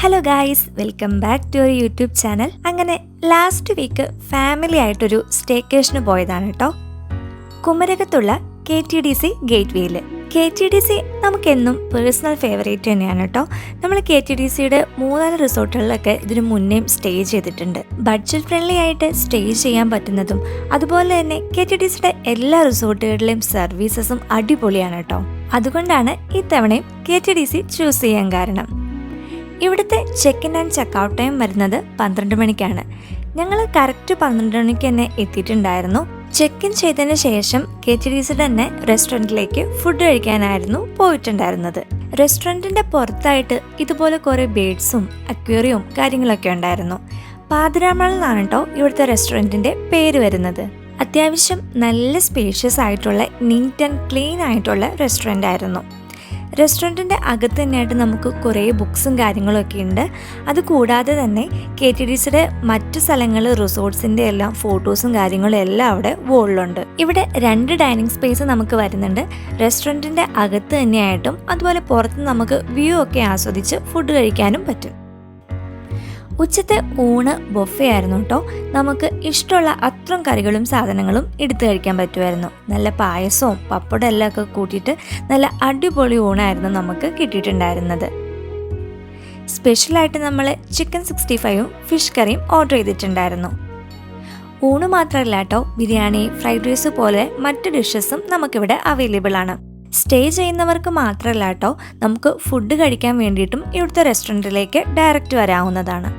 Hello guys welcome back to ഒരു YouTube channel അങ്ങനെ last week family ആയിട്ടൊരു സ്റ്റേക്കേഷന് പോയതാണ് കേട്ടോ കുമരകത്തുള്ള K T D C gate വേയിൽ കെ ടി ഡി സി നമുക്കെന്നും പേഴ്സണൽ ഫേവറേറ്റ് തന്നെയാണ് കേട്ടോ നമ്മൾ കെ ടി ഡി സിയുടെ മൂന്നാൽ റിസോർട്ടുകളിലൊക്കെ ഇതിനു മുന്നേയും സ്റ്റേ ചെയ്തിട്ടുണ്ട്. ബഡ്ജറ്റ് ഫ്രണ്ട്ലി ആയിട്ട് സ്റ്റേ ചെയ്യാൻ പറ്റുന്നതും അതുപോലെ തന്നെ കെ ടി ഡി സിയുടെ എല്ലാ റിസോർട്ടുകളിലെയും സർവീസസും അടിപൊളിയാണ് കേട്ടോ അതുകൊണ്ടാണ് ഇത്തവണയും K T D C choose ചെയ്യാൻ കാരണം. ഇവിടുത്തെ check in and check out time വരുന്നത് പന്ത്രണ്ട് മണിക്കാണ്. ഞങ്ങൾ കറക്റ്റ് പന്ത്രണ്ട് മണിക്ക് തന്നെ എത്തിയിട്ടുണ്ടായിരുന്നു. ചെക്ക് ഇൻ ചെയ്തതിന് ശേഷം കെ ടി ഡി സി തന്നെ റെസ്റ്റോറന്റിലേക്ക് ഫുഡ് കഴിക്കാനായിരുന്നു പോയിട്ടുണ്ടായിരുന്നത്. റെസ്റ്റോറന്റിന്റെ പുറത്തായിട്ട് ഇതുപോലെ കുറേ ബേഡ്സും അക്വേറിയവും കാര്യങ്ങളൊക്കെ ഉണ്ടായിരുന്നു. പാതിരാമണൽ എന്നാണ് കേട്ടോ ഇവിടുത്തെ റെസ്റ്റോറന്റിന്റെ പേര് വരുന്നത്. അത്യാവശ്യം നല്ല സ്പേഷ്യസ് ആയിട്ടുള്ള നീറ്റ് ആൻഡ് ക്ലീൻ ആയിട്ടുള്ള റെസ്റ്റോറന്റ് ആയിരുന്നു. റെസ്റ്റോറന്റിന്റെ അകത്ത് തന്നെയായിട്ട് നമുക്ക് കുറേ ബുക്സും കാര്യങ്ങളൊക്കെ ഉണ്ട്. അത് കൂടാതെ തന്നെ കെ ടി ഡി സിയുടെ മറ്റു സ്ഥലങ്ങൾ റിസോർട്ട്സിന്റെ എല്ലാം ഫോട്ടോസും കാര്യങ്ങളും എല്ലാം അവിടെ വോളിലുണ്ട് ഇവിടെ രണ്ട് ഡൈനിങ് സ്പേസ് നമുക്ക് വരുന്നുണ്ട്. റെസ്റ്റോറന്റിന്റെ അകത്ത് തന്നെയായിട്ടും അതുപോലെ പുറത്ത് നമുക്ക് വ്യൂ ഒക്കെ ആസ്വദിച്ച് ഫുഡ് കഴിക്കാനും പറ്റും. ഉച്ചത്തെ ഊണ് ബൊഫെ ആയിരുന്നു കേട്ടോ നമുക്ക് ഇഷ്ടമുള്ള അത്രയും കറികളും സാധനങ്ങളും എടുത്തു കഴിക്കാൻ പറ്റുമായിരുന്നു. നല്ല പായസവും പപ്പടം എല്ലാം ഒക്കെ കൂട്ടിയിട്ട് നല്ല അടിപൊളി ഊണായിരുന്നു നമുക്ക് കിട്ടിയിട്ടുണ്ടായിരുന്നത്. സ്പെഷ്യലായിട്ട് നമ്മൾ ചിക്കൻ സിക്സ്റ്റി ഫൈവും ഫിഷ് കറിയും ഓർഡർ ചെയ്തിട്ടുണ്ടായിരുന്നു. ഊണ് മാത്രമല്ല കേട്ടോ ബിരിയാണി ഫ്രൈഡ് റൈസ് പോലെ മറ്റ് ഡിഷസും നമുക്കിവിടെ അവൈലബിൾ ആണ്. സ്റ്റേ ചെയ്യുന്നവർക്ക് മാത്രമല്ല കേട്ടോ നമുക്ക് ഫുഡ് കഴിക്കാൻ വേണ്ടിയിട്ടും ഇവിടുത്തെ റെസ്റ്റോറന്റിലേക്ക് ഡയറക്റ്റ് വരാവുന്നതാണ്.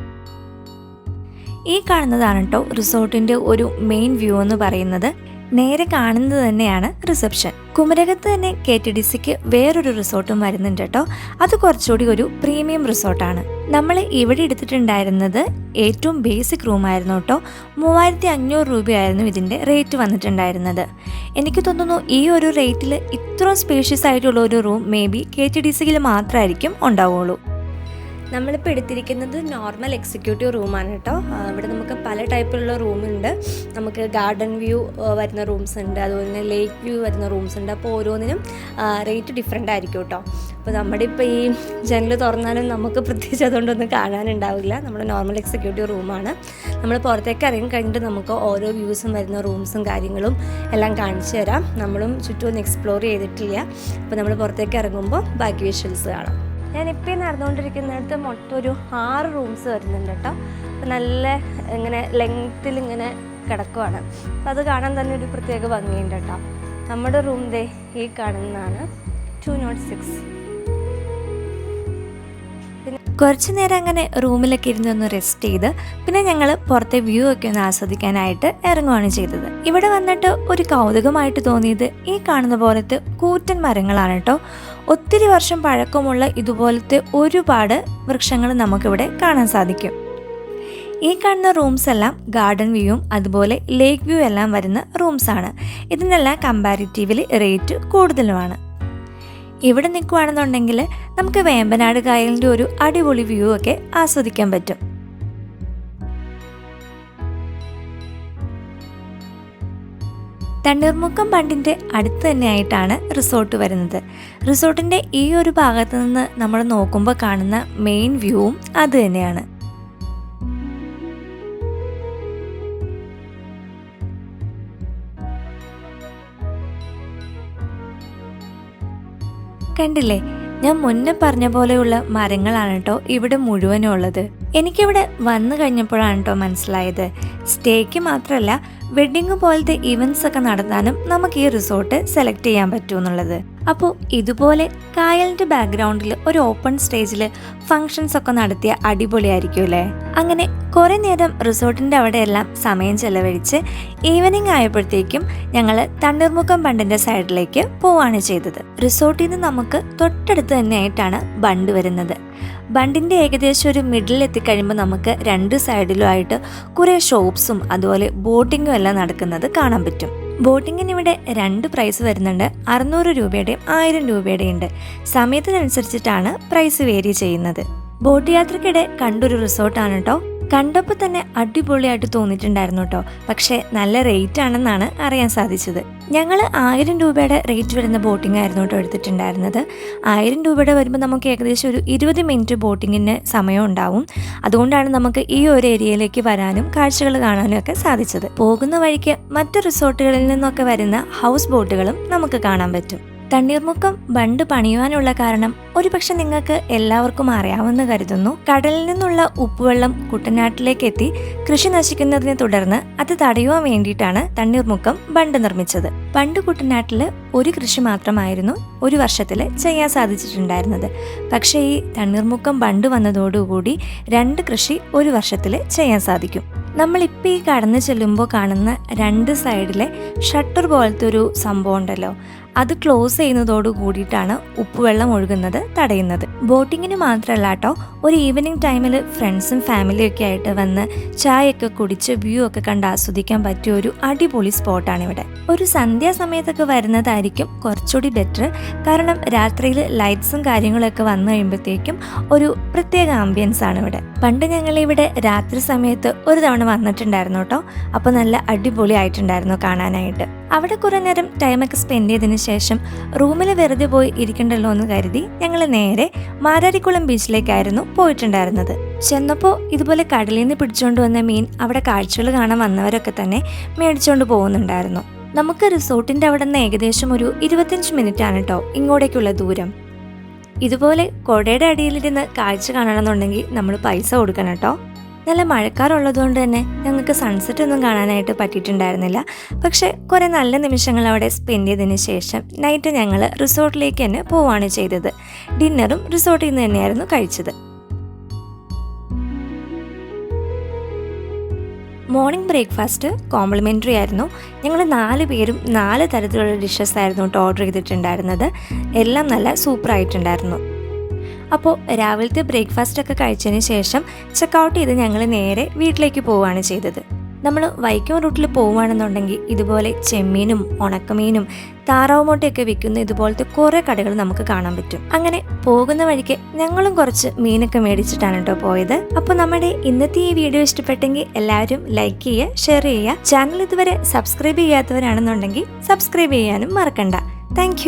ഈ കാണുന്നതാണ് കേട്ടോ റിസോർട്ടിന്റെ ഒരു മെയിൻ വ്യൂ എന്ന് പറയുന്നത്. നേരെ കാണുന്നത് തന്നെയാണ് റിസപ്ഷൻ. കുമരകത്ത് തന്നെ കെ ടി ഡി സിക്ക് വേറൊരു റിസോർട്ടും വരുന്നുണ്ട് കേട്ടോ അത് കുറച്ചുകൂടി ഒരു പ്രീമിയം റിസോർട്ടാണ്. നമ്മൾ ഇവിടെ എടുത്തിട്ടുണ്ടായിരുന്നത് ഏറ്റവും ബേസിക് റൂമായിരുന്നു കേട്ടോ മൂവായിരത്തി അഞ്ഞൂറ് രൂപയായിരുന്നു ഇതിന്റെ റേറ്റ് വന്നിട്ടുണ്ടായിരുന്നത്. എനിക്ക് തോന്നുന്നു ഈ ഒരു റേറ്റിൽ ഇത്ര സ്പേഷ്യസ് ആയിട്ടുള്ള ഒരു room maybe K T D സിയിൽ മാത്രമായിരിക്കും ഉണ്ടാവുള്ളൂ. നമ്മളിപ്പോൾ എടുത്തിരിക്കുന്നത് നോർമൽ എക്സിക്യൂട്ടീവ് റൂമാണ് കേട്ടോ ഇവിടെ നമുക്ക് പല ടൈപ്പിലുള്ള റൂമുണ്ട് നമുക്ക് ഗാർഡൻ വ്യൂ വരുന്ന റൂംസ് ഉണ്ട്. അതുപോലെ തന്നെ ലേക്ക് വ്യൂ വരുന്ന റൂംസ് ഉണ്ട്. അപ്പോൾ ഓരോന്നിനും റേറ്റ് ഡിഫറെന്റ് ആയിരിക്കും കേട്ടോ അപ്പോൾ നമ്മുടെ ഇപ്പോൾ ഈ ജനൽ തുറന്നാലും നമുക്ക് പ്രത്യേകിച്ച് അതുകൊണ്ടൊന്നും കാണാനുണ്ടാവില്ല. നമ്മുടെ നോർമൽ എക്സിക്യൂട്ടീവ് റൂമാണ് നമ്മൾ പുറത്തേക്ക് ഇറങ്ങി കഴിഞ്ഞിട്ട് നമുക്ക് ഓരോ വ്യൂസും വരുന്ന റൂംസും കാര്യങ്ങളും എല്ലാം കാണിച്ചു തരാം. നമ്മളും ചുറ്റും ഒന്ന് എക്സ്പ്ലോർ ചെയ്തിട്ടില്ല. അപ്പോൾ നമ്മൾ പുറത്തേക്ക് ഇറങ്ങുമ്പോൾ ബാക്കി വിഷ്വൽസ് കാണാം. ഞാനിപ്പോൾ നടന്നുകൊണ്ടിരിക്കുന്നിടത്ത് മൊത്തം ഒരു ആറ് റൂംസ് വരുന്നുണ്ട് കേട്ടോ നല്ല ഇങ്ങനെ ലെങ്ത്തിൽ ഇങ്ങനെ കിടക്കുവാണ്. അപ്പോൾ അത് കാണാൻ തന്നെ ഒരു പ്രത്യേക ഭംഗിയുണ്ട് കേട്ടോ നമ്മുടെ റൂം ദേ ഈ കാണുന്നതാണ് ടു നോട്ട് സിക്സ് കുറച്ച് നേരം അങ്ങനെ റൂമിലൊക്കെ ഇരുന്ന് ഒന്ന് റെസ്റ്റ് ചെയ്ത് പിന്നെ ഞങ്ങൾ പുറത്തെ വ്യൂ ഒക്കെ ഒന്ന് ആസ്വദിക്കാനായിട്ട് ഇറങ്ങുകയാണ് ചെയ്തത്. ഇവിടെ വന്നിട്ട് ഒരു കൗതുകമായിട്ട് തോന്നിയത് ഈ കാണുന്ന പോലത്തെ കൂറ്റൻ മരങ്ങളാണ് കേട്ടോ ഒത്തിരി വർഷം പഴക്കമുള്ള ഇതുപോലത്തെ ഒരുപാട് വൃക്ഷങ്ങൾ നമുക്കിവിടെ കാണാൻ സാധിക്കും. ഈ കാണുന്ന റൂംസ് എല്ലാം ഗാർഡൻ വ്യൂവും അതുപോലെ ലേക്ക് വ്യൂ എല്ലാം വരുന്ന റൂംസ് ആണ്. ഇതിനെല്ലാം കമ്പാരിറ്റീവ്ലി റേറ്റ് കൂടുതലുമാണ്. ഇവിടെ നിൽക്കുകയാണെന്നുണ്ടെങ്കിൽ നമുക്ക് വേമ്പനാട് കായലിന്റെ ഒരു അടിപൊളി വ്യൂ ഒക്കെ ആസ്വദിക്കാൻ പറ്റും. തണ്ണീർമുക്കം ബണ്ടിന്റെ അടുത്ത് തന്നെയായിട്ടാണ് റിസോർട്ട് വരുന്നത്. റിസോർട്ടിന്റെ ഈ ഒരു ഭാഗത്ത് നിന്ന് നമ്മൾ നോക്കുമ്പോൾ കാണുന്ന മെയിൻ വ്യൂവും അത് തന്നെയാണ്. കണ്ടില്ലേ? ഞാൻ മുന്നേ പറഞ്ഞ പോലെയുള്ള മരങ്ങളാണ് കേട്ടോ ഇവിടെ മുഴുവനും ഉള്ളത് എനിക്കിവിടെ വന്നു കഴിഞ്ഞപ്പോഴാണ് കേട്ടോ മനസ്സിലായത്. സ്റ്റേക്ക് മാത്രമല്ല വെഡിങ് പോലത്തെ ഇവന്റ്സ് ഒക്കെ നടത്താനും നമുക്ക് ഈ റിസോർട്ട് സെലക്ട് ചെയ്യാൻ പറ്റുമെന്നുള്ളത് അപ്പോൾ ഇതുപോലെ കായലിന്റെ ബാക്ക്ഗ്രൗണ്ടിൽ ഒരു ഓപ്പൺ സ്റ്റേജിൽ ഫങ്ഷൻസ് ഒക്കെ നടത്തിയ അടിപൊളിയായിരിക്കും അല്ലേ? അങ്ങനെ കുറേ നേരം റിസോർട്ടിന്റെ അവിടെയെല്ലാം സമയം ചെലവഴിച്ച് ഈവനിങ് ആയപ്പോഴത്തേക്കും ഞങ്ങൾ തണ്ണീർമുഖം ബണ്ടിന്റെ സൈഡിലേക്ക് പോവാണ് ചെയ്തത്. റിസോർട്ടിൽ നിന്ന് നമുക്ക് തൊട്ടടുത്ത് തന്നെയായിട്ടാണ് ബണ്ട് വരുന്നത്. ബണ്ടിന്റെ ഏകദേശം ഒരു മിഡിൽ എത്തിക്കഴിയുമ്പോൾ നമുക്ക് രണ്ട് സൈഡിലുമായിട്ട് കുറേ ഷോപ്സും അതുപോലെ ബോട്ടിങ്ങും എല്ലാം നടക്കുന്നത് കാണാൻ പറ്റും. ബോട്ടിങ്ങിന് ഇവിടെ രണ്ട് പ്രൈസ് വരുന്നുണ്ട്. അറുന്നൂറ് രൂപയുടെയും ആയിരം രൂപയുടെയും ഉണ്ട്. സമയത്തിനനുസരിച്ചിട്ടാണ് പ്രൈസ് വേരി ചെയ്യുന്നത്. ബോട്ട് യാത്രക്കിടെ കണ്ടൊരു റിസോർട്ടാണ് കേട്ടോ കണ്ടപ്പോൾ തന്നെ അടിപൊളിയായിട്ട് തോന്നിയിട്ടുണ്ടായിരുന്നു കേട്ടോ പക്ഷേ നല്ല റേറ്റ് ആണെന്നാണ് അറിയാൻ സാധിച്ചത്. ഞങ്ങൾ ആയിരം രൂപയുടെ റേറ്റ് വരുന്ന ബോട്ടിംഗ് ആയിരുന്നു കേട്ടോ എടുത്തിട്ടുണ്ടായിരുന്നത്. ആയിരം രൂപയുടെ വരുമ്പോൾ നമുക്ക് ഏകദേശം ഒരു ഇരുപത് മിനിറ്റ് ബോട്ടിങ്ങിന് സമയം ഉണ്ടാവും. അതുകൊണ്ടാണ് നമുക്ക് ഈ ഒരു ഏരിയയിലേക്ക് വരാനും കാഴ്ചകൾ കാണാനും ഒക്കെ സാധിച്ചത്. പോകുന്ന വഴിക്ക് മറ്റു റിസോർട്ടുകളിൽ നിന്നൊക്കെ വരുന്ന ഹൗസ് ബോട്ടുകളും നമുക്ക് കാണാൻ പറ്റും. തണ്ണീർമുക്കം ബണ്ട് പണിയുവാനുള്ള കാരണം ഒരുപക്ഷെ നിങ്ങൾക്ക് എല്ലാവർക്കും അറിയാമെന്ന് കരുതുന്നു. കടലിൽ നിന്നുള്ള ഉപ്പുവെള്ളം കുട്ടനാട്ടിലേക്ക് എത്തി കൃഷി നശിക്കുന്നതിനെ തുടർന്ന് അത് തടയുവാൻ വേണ്ടിയിട്ടാണ് തണ്ണീർമുക്കം ബണ്ട് നിർമ്മിച്ചത്. പണ്ട് കുട്ടനാട്ടിൽ ഒരു കൃഷി മാത്രമായിരുന്നു ഒരു വർഷത്തിൽ ചെയ്യാൻ സാധിച്ചിട്ടുണ്ടായിരുന്നത്. പക്ഷേ ഈ തണ്ണീർമുക്കം ബണ്ട് വന്നതോടുകൂടി രണ്ട് കൃഷി ഒരു വർഷത്തിൽ ചെയ്യാൻ സാധിക്കും. നമ്മളിപ്പോൾ ഈ കടന്നു ചെല്ലുമ്പോൾ കാണുന്ന രണ്ട് സൈഡിലെ ഷട്ടർ പോലത്തെ ഒരു സംഭവം ഉണ്ടല്ലോ. അത് ക്ലോസ് ചെയ്യുന്നതോട് കൂടിയിട്ടാണ് ഉപ്പുവെള്ളം ഒഴുകുന്നത് തടയുന്നത്. ബോട്ടിങ്ങിന് മാത്രമല്ല കേട്ടോ ഒരു ഈവനിങ് ടൈമിൽ ഫ്രണ്ട്സും ഫാമിലിയും ഒക്കെ ആയിട്ട് വന്ന് ചായയൊക്കെ കുടിച്ച് വ്യൂ ഒക്കെ കണ്ട് ആസ്വദിക്കാൻ പറ്റിയ ഒരു അടിപൊളി സ്പോട്ടാണ് ഇവിടെ. ഒരു സന്ധ്യാസമയത്തൊക്കെ വരുന്നതായിരിക്കും കുറച്ചുകൂടി ബെറ്റർ കാരണം രാത്രിയിൽ ലൈറ്റ്സും കാര്യങ്ങളൊക്കെ വന്നു കഴിയുമ്പോഴത്തേക്കും ഒരു പ്രത്യേക ആംബിയൻസ് ആണ് ഇവിടെ. പണ്ട് ഞങ്ങൾ ഇവിടെ രാത്രി സമയത്ത് ഒരു തവണ വന്നിട്ടുണ്ടായിരുന്നു കേട്ടോ അപ്പോൾ നല്ല അടിപൊളി ആയിട്ടുണ്ടായിരുന്നു കാണാനായിട്ട്. അവിടെ കുറേ നേരം ടൈമൊക്കെ സ്പെൻഡ് ചെയ്തതിന് ശേഷം റൂമിൽ വെറുതെ പോയി ഇരിക്കണ്ടല്ലോ എന്ന് കരുതി ഞങ്ങൾ നേരെ മാരാരിക്കുളം ബീച്ചിലേക്കായിരുന്നു പോയിട്ടുണ്ടായിരുന്നത്. ചെന്നപ്പോൾ ഇതുപോലെ കടലിൽ നിന്ന് പിടിച്ചുകൊണ്ട് വന്ന മീൻ അവിടെ കാഴ്ചകൾ കാണാൻ വന്നവരൊക്കെ തന്നെ മേടിച്ചുകൊണ്ട് പോകുന്നുണ്ടായിരുന്നു. നമുക്ക് റിസോർട്ടിന്റെ അവിടെ നിന്ന് ഏകദേശം ഒരു ഇരുപത്തഞ്ച് മിനിറ്റ് ആണ് കേട്ടോ ഇങ്ങോട്ടേക്കുള്ള ദൂരം. ഇതുപോലെ കൊടയുടെ അടിയിലിരുന്ന് കാഴ്ച കാണണമെന്നുണ്ടെങ്കിൽ നമ്മൾ പൈസ കൊടുക്കണം കേട്ടോ നല്ല മഴക്കാറുള്ളതുകൊണ്ട് തന്നെ ഞങ്ങൾക്ക് സൺസെറ്റ് ഒന്നും കാണാനായിട്ട് പറ്റിയിട്ടുണ്ടായിരുന്നില്ല. പക്ഷെ കുറേ നല്ല നിമിഷങ്ങൾ അവിടെ സ്പെൻഡ് ചെയ്തതിന് ശേഷം നൈറ്റ് ഞങ്ങൾ റിസോർട്ടിലേക്ക് തന്നെ പോവുകയാണ് ചെയ്തത്. ഡിന്നറും റിസോർട്ടിൽ നിന്ന് തന്നെയായിരുന്നു കഴിച്ചത്. മോർണിംഗ് ബ്രേക്ക്ഫാസ്റ്റ് കോംപ്ലിമെന്ററി ആയിരുന്നു. ഞങ്ങൾ നാല് പേരും നാല് തരത്തിലുള്ള ഡിഷസ് ആയിരുന്നു കേട്ടോ ഓർഡർ ചെയ്തിട്ടുണ്ടായിരുന്നത്. എല്ലാം നല്ല സൂപ്പർ ആയിട്ടുണ്ടായിരുന്നു. അപ്പോൾ രാവിലത്തെ ബ്രേക്ക്ഫാസ്റ്റ് ഒക്കെ കഴിച്ചതിന് ശേഷം ചെക്കൗട്ട് ചെയ്ത് ഞങ്ങൾ നേരെ വീട്ടിലേക്ക് പോവുകയാണ് ചെയ്തത്. നമ്മൾ വൈക്കം റൂട്ടിൽ പോവുകയാണെന്നുണ്ടെങ്കിൽ ഇതുപോലെ ചെമ്മീനും ഉണക്കമീനും താറാവ് മുട്ടയൊക്കെ വിൽക്കുന്ന ഇതുപോലത്തെ കുറേ കടകൾ നമുക്ക് കാണാൻ പറ്റും. അങ്ങനെ പോകുന്ന വഴിക്ക് ഞങ്ങളും കുറച്ച് മീനൊക്കെ മേടിച്ചിട്ടാണ് കേട്ടോ പോയത്. അപ്പോൾ നമ്മുടെ ഇന്നത്തെ ഈ വീഡിയോ ഇഷ്ടപ്പെട്ടെങ്കിൽ എല്ലാവരും ലൈക്ക് ചെയ്യുക ഷെയർ ചെയ്യുക. ചാനൽ ഇതുവരെ സബ്സ്ക്രൈബ് ചെയ്യാത്തവരാണെന്നുണ്ടെങ്കിൽ സബ്സ്ക്രൈബ് ചെയ്യാനും മറക്കണ്ട. താങ്ക്